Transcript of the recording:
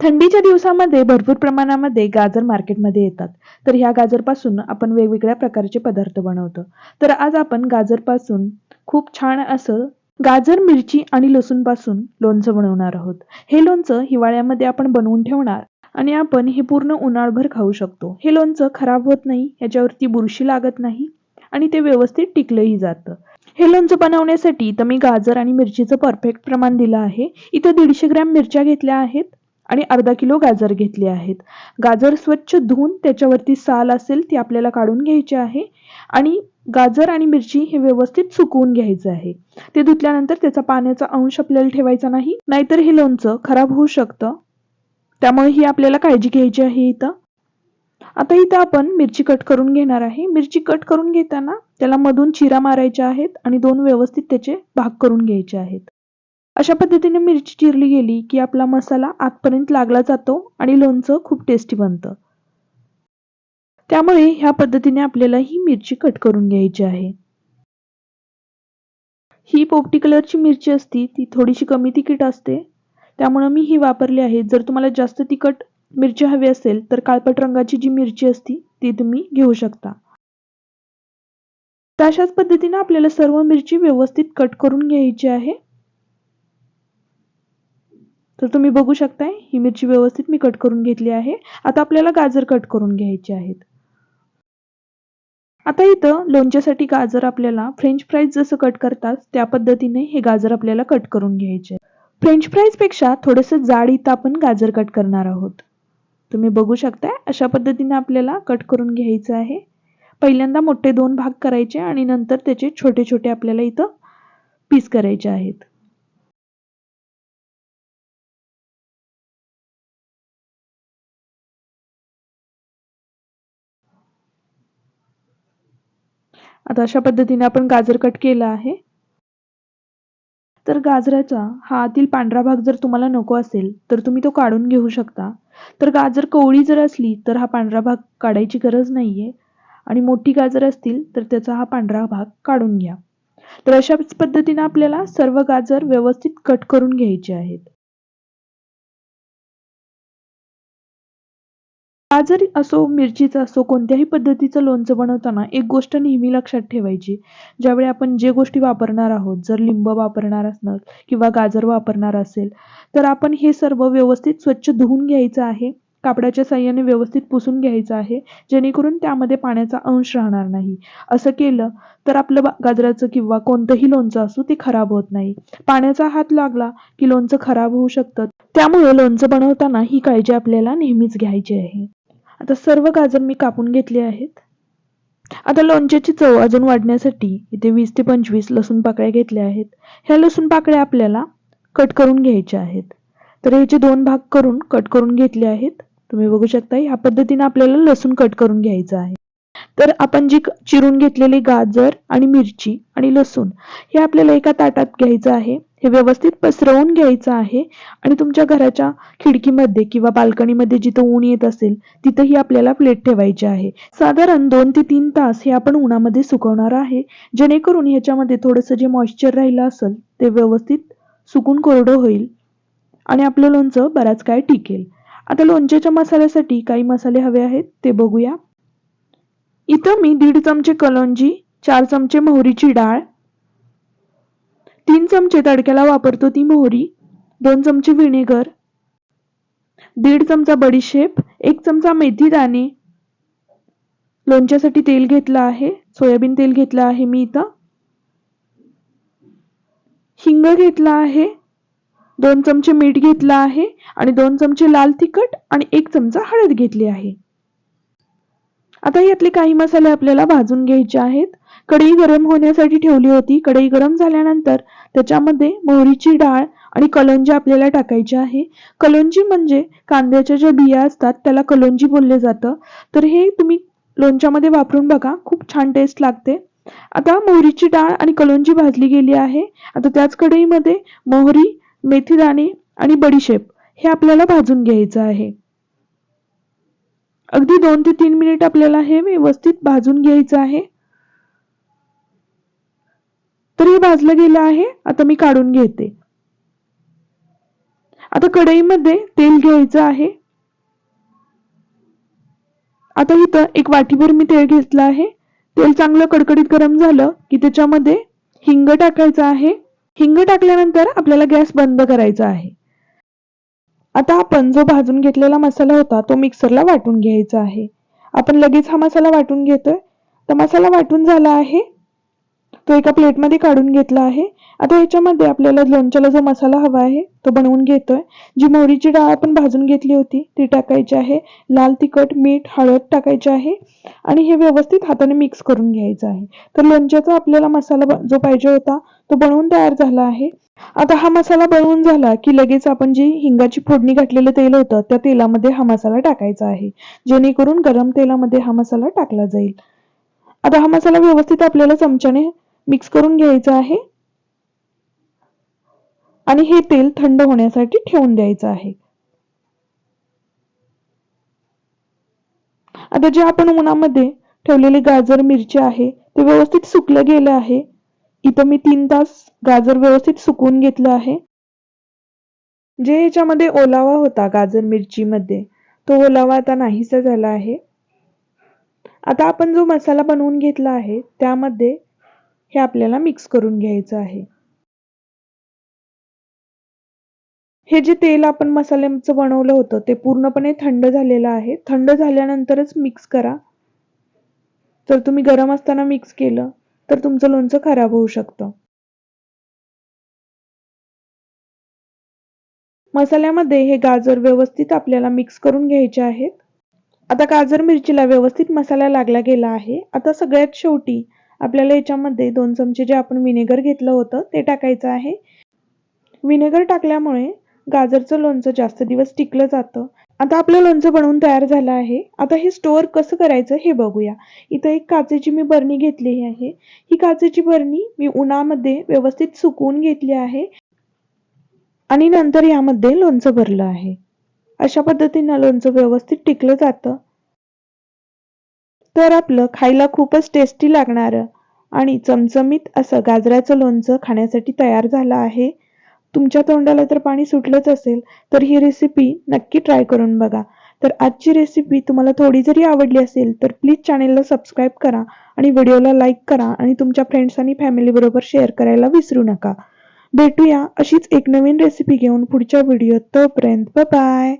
थंडीच्या दिवसामध्ये भरपूर प्रमाणामध्ये गाजर मार्केटमध्ये येतात. तर ह्या गाजरपासून आपण वेगवेगळ्या प्रकारचे पदार्थ बनवतो. तर आज आपण गाजरपासून खूप छान असं गाजर मिरची आणि लसूणपासून लोणचं बनवणार आहोत. हे लोणचं हिवाळ्यामध्ये आपण बनवून ठेवणार आणि आपण हे पूर्ण उन्हाळभर खाऊ शकतो. हे लोणचं खराब होत नाही याच्यावरती बुरशी लागत नाही आणि ते व्यवस्थित टिकलंही जातं. हे लोणचं बनवण्यासाठी तर मी गाजर आणि मिरचीचं परफेक्ट प्रमाण दिलं आहे. इथं दीडशे ग्रॅम मिरच्या घेतल्या आहेत. आणि अर्धा किलो गाजर घेतले आहेत. गाजर स्वच्छ धुवून त्याच्यावरती साल असेल ती आपल्याला काढून घ्यायची आहे आणि गाजर आणि मिरची हे व्यवस्थित सुकवून घ्यायचं आहे. ते धुतल्यानंतर त्याचा पाण्याचा अंश आपल्याला ठेवायचा नाही नाहीतर हे लोणचं खराब होऊ शकतं. त्यामुळे ही आपल्याला काळजी घ्यायची आहे इथं. आता इथं आपण मिरची कट करून घेणार आहे. मिरची कट करून घेताना त्याला मधून चिरा मारायच्या आहेत आणि दोन व्यवस्थित त्याचे भाग करून घ्यायचे आहेत. अशा पद्धतीने मिरची चिरली गेली की आपला मसाला आतपर्यंत लागला जातो आणि लोणचं खूप टेस्टी बनतं. त्यामुळे ह्या पद्धतीने आपल्याला ही मिरची कट करून घ्यायची आहे. ही पोपटी कलरची मिरची असती ती थोडीशी कमी तिखट असते. त्यामुळे मी ही वापरली आहे. जर तुम्हाला जास्त तिखट मिरची हवी असेल तर काळपट रंगाची जी मिरची असती ती तुम्ही घेऊ शकता. तशाच पद्धतीने आपल्याला सर्व मिरची व्यवस्थित कट करून घ्यायची आहे. तर तुम्ही बघू शकताय ही मिरची व्यवस्थित मी कट करून घेतली आहे. आता आपल्याला गाजर कट करून घ्यायचे आहेत. आता इथं लोणच्यासाठी गाजर आपल्याला फ्रेंच फ्राईज जसं कट करतात त्या पद्धतीने हे गाजर आपल्याला कट करून घ्यायचे फ्रेंच फ्राईजपेक्षा थोडंसं जाड इथं आपण गाजर कट करणार आहोत. तुम्ही बघू शकताय अशा पद्धतीने आपल्याला कट करून घ्यायचं आहे. पहिल्यांदा मोठे दोन भाग करायचे आणि नंतर त्याचे छोटे छोटे आपल्याला इथं पीस करायचे आहेत. आता अशा पद्धतीने आपण गाजर कट केला आहे. तर गाजराचा हा आतील पांढरा भाग जर तुम्हाला नको असेल तर तुम्ही तो काढून घेऊ शकता. तर गाजर कोवळी जर असली तर हा पांढरा भाग काढायची गरज नाहीये. आणि मोठी गाजर असतील तर त्याचा हा पांढरा भाग काढून घ्या. तर अशाच पद्धतीने आपल्याला सर्व गाजर व्यवस्थित कट करून घ्यायचे आहेत. गाजर असो मिरचीचं असो कोणत्याही पद्धतीचं लोणचं बनवताना एक गोष्ट नेहमी लक्षात ठेवायची. ज्यावेळी आपण जे गोष्टी वापरणार आहोत जर लिंब वापरणार असणार किंवा गाजर वापरणार असेल तर आपण हे सर्व व्यवस्थित स्वच्छ धुवून घ्यायचं आहे कापडाच्या साह्याने व्यवस्थित पुसून घ्यायचं आहे जेणेकरून त्यामध्ये पाण्याचा अंश राहणार नाही. असं केलं तर आपलं गाजराचं किंवा कोणतंही लोणचं असो ते खराब होत नाही. पाण्याचा हात लागला की लोणचं खराब होऊ शकतं. त्यामुळे लोणचं बनवताना ही काळजी आपल्याला नेहमीच घ्यायची आहे. आता सर्व गाजर मी कापून घेतले आहेत. आता लोणच्याची चव अजून वाढण्यासाठी इथे वीस ते पंचवीस लसूण पाकळ्या घेतल्या आहेत. ह्या लसूण पाकळ्या आपल्याला कट करून घ्यायच्या आहेत. तर ह्याचे दोन भाग करून कट करून घेतले आहेत. तुम्ही बघू शकता ह्या पद्धतीने आपल्याला लसूण कट करून घ्यायचं आहे. तर आपण जी चिरून घेतलेली गाजर आणि मिरची आणि लसूण हे आपल्याला एका ताटात घ्यायचं आहे. हे व्यवस्थित पसरवून घ्यायचं आहे आणि तुमच्या घराच्या खिडकीमध्ये किंवा बाल्कनीमध्ये जिथं ऊन येत असेल तिथंही आपल्याला प्लेट ठेवायची आहे. साधारण दोन ते तीन तास हे आपण उन्हामध्ये सुकवणार आहे. जेणेकरून ह्याच्यामध्ये थोडंसं जे मॉइश्चर राहिलं असेल ते व्यवस्थित सुकून कोरडं होईल आणि आपलं लोणचं बराच काय टिकेल. आता लोणच्याच्या मसाल्यासाठी काही मसाले हवे आहेत ते बघूया. इथं मी दीड चमचे कलोंजी चार चमचे मोहरीची डाळ तीन चमचे तडक्याला वापरतो ती मोहरी दोन चमचे विनेगर दीड चमचा बडीशेप एक चमचा मेथी दाणे. लोणच्यासाठी तेल घेतलं आहे सोयाबीन तेल घेतलं आहे मी इथं. हिंग घेतला आहे दोन चमचे मीठ घेतलं आहे आणि दोन चमचे लाल तिखट आणि एक चमचा हळद घेतली आहे. आता यातले काही मसाले आपल्याला भाजून घ्यायचे आहेत. कढई गरम होण्यासाठी ठेवली होती. कढई गरम झाल्यानंतर त्याच्यामध्ये मोहरीची डाळ आणि कलोंजी आपल्याला टाकायची आहे. कलोंजी म्हणजे कांद्याच्या ज्या बिया असतात त्याला कलोंजी बोलले जातं. तर हे तुम्ही लोणच्यामध्ये वापरून बघा खूप छान टेस्ट लागते. आता मोहरीची डाळ आणि कलोंजी भाजली गेली आहे. आता त्याच कढईमध्ये मोहरी मेथी दाणे आणि बडीशेप हे आपल्याला भाजून घ्यायचं आहे. अगदी दोन ते तीन मिनिट आपल्याला हे व्यवस्थित भाजून घ्यायचं आहे. तर हे भाजलं गेलं आहे आता मी काढून घेते. आता कढईमध्ये तेल घ्यायचं आहे. आता इथं एक वाटीभर मी तेल घेतलं आहे. तेल चांगलं कडकडीत गरम झालं की त्याच्यामध्ये हिंग टाकायचं आहे. हिंग टाकल्यानंतर आपल्याला गॅस बंद करायचा आहे. आता आपण जो भाजून घेतलेला मसाला होता तो मिक्सरला वाटून घ्यायचा आहे. आपण लगेच हा मसाला वाटून घेतोय. तर मसाला वाटून झाला आहे. तो एका प्लेटमध्ये काढून घेतला आहे. आता ह्याच्यामध्ये आपल्याला लोणच्याला जो मसाला हवा आहे तो बनवून घेतोय. जी मोहरीची डाळ आपण भाजून घेतली होती ती टाकायची आहे. लाल तिखट मीठ हळद टाकायची आहे. आणि हे व्यवस्थित हाताने मिक्स करून घ्यायचं आहे. तर लोणच्याचा आपल्याला मसाला जो पाहिजे होता तो बनवून तयार झाला आहे. आता हा मसाला बनवून झाला की लगेच आपण जी हिंगाची फोडणी घातलेलं तेल होतं त्या तेलामध्ये हा मसाला टाकायचा आहे. जेणेकरून गरम तेलामध्ये हा मसाला टाकला जाईल. आता हा मसाला व्यवस्थित आपल्याला चमच्याने मिक्स करून घ्यायचं आहे. आणि हे तेल थंड होण्यासाठी ठेवून द्यायचं आहे. आता जे आपण उन्हामध्ये ठेवलेले गाजर मिरची आहे ते व्यवस्थित सुकलं गेलं आहे. इथं मी तीन तास गाजर व्यवस्थित सुकवून घेतलं आहे. जे याच्यामध्ये ओलावा होता गाजर मिरचीमध्ये तो ओलावा आता नाहीसा झाला आहे. आता आपण जो मसाला बनवून घेतला आहे त्यामध्ये हे आपल्याला मिक्स करून घ्यायचं आहे. हे जे तेल आपण मसाल्याचं बनवलं होतं ते पूर्णपणे थंड झालेलं आहे. थंड झाल्यानंतरच मिक्स करा. जर तुम्ही गरम असताना मिक्स केलं तर तुमचं लोणचं खराब होऊ शकतं. मसाल्यामध्ये हे गाजर व्यवस्थित आपल्याला मिक्स करून घ्यायचे आहेत. आता गाजर मिरचीला व्यवस्थित मसाला लागला गेला आहे. आता सगळ्यात शेवटी आपल्याला याच्यामध्ये दोन चमचे जे आपण विनेगर घेतलं होतं ते टाकायचं आहे. विनेगर टाकल्यामुळे गाजरचं लोणचं जास्त दिवस टिकलं जातं. आता आपलं लोणचं बनवून तयार झालं आहे. आता हे स्टोअर कसं करायचं हे बघूया. इथं एक काचेची मी बरणी घेतलेली आहे. ही काचेची बरणी मी उन्हामध्ये व्यवस्थित सुकवून घेतली आहे आणि नंतर यामध्ये लोणचं भरलं आहे. अशा पद्धतीनं लोणचं व्यवस्थित टिकलं जातं. तर आपलं खायला खूपच टेस्टी लागणारं. आणि चमचमीत असं गाजराचं लोणचं खाण्यासाठी तयार झालं आहे. तुमच्या तोंडाला तर पाणी सुटलंच असेल तर ही रेसिपी नक्की ट्राय करून बघा. तर आजची रेसिपी तुम्हाला थोडी जरी आवडली असेल तर प्लीज चॅनेलला सबस्क्राईब करा आणि व्हिडिओला लाईक करा आणि तुमच्या फ्रेंड्स आणि फॅमिलीबरोबर शेअर करायला विसरू नका. भेटूया अशीच एक नवीन रेसिपी घेऊन पुढच्या व्हिडिओत तोपर्यंत. बाय